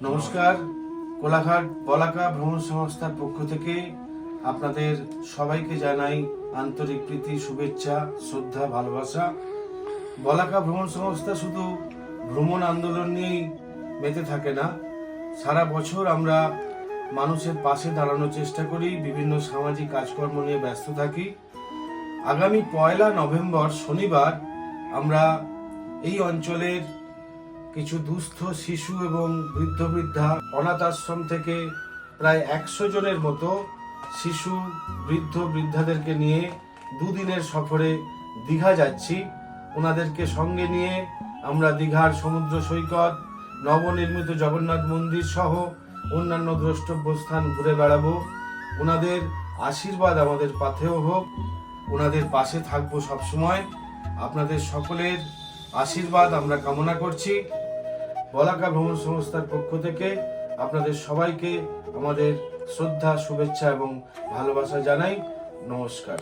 নমস্কার। কোলাঘাট বলাকা ভ্রমণ সংস্থার পক্ষ থেকে আপনাদের সবাইকে জানাই আন্তরিক প্রীতি, শুভেচ্ছা, শ্রদ্ধা, ভালোবাসা। বলাকা ভ্রমণ সংস্থা শুধু ভ্রমণ আন্দোলন নিয়েই মেতে থাকে না। সারা বছর আমরা মানুষের পাশে দাঁড়ানোর চেষ্টা করি, বিভিন্ন সামাজিক কাজকর্ম নিয়ে ব্যস্ত থাকি। আগামী পয়লা নভেম্বর শনিবার আমরা এই অঞ্চলের কিছু দুস্থ শিশু এবং বৃদ্ধ বৃদ্ধা অনাথ আশ্রম থেকে প্রায় একশো জনের মতো শিশু, বৃদ্ধ বৃদ্ধাদেরকে নিয়ে দুদিনের সফরে দীঘা যাচ্ছি। ওনাদেরকে সঙ্গে নিয়ে আমরা দীঘার সমুদ্র সৈকত, নবনির্মিত জগন্নাথ মন্দির সহ অন্যান্য দ্রষ্টব্য স্থান ঘুরে বেড়াবো। ওনাদের আশীর্বাদ আমাদের পাথেও হোক। ওনাদের পাশে থাকব সবসময়। আপনাদের সকলের আশীর্বাদ আমরা কামনা করছি। বলাকা ভ্রমণ সংস্থার পক্ষ থেকে আপনাদের সবাইকে আমাদের শ্রদ্ধা শুভেচ্ছা এবং ভালোবাসা জানাই। নমস্কার।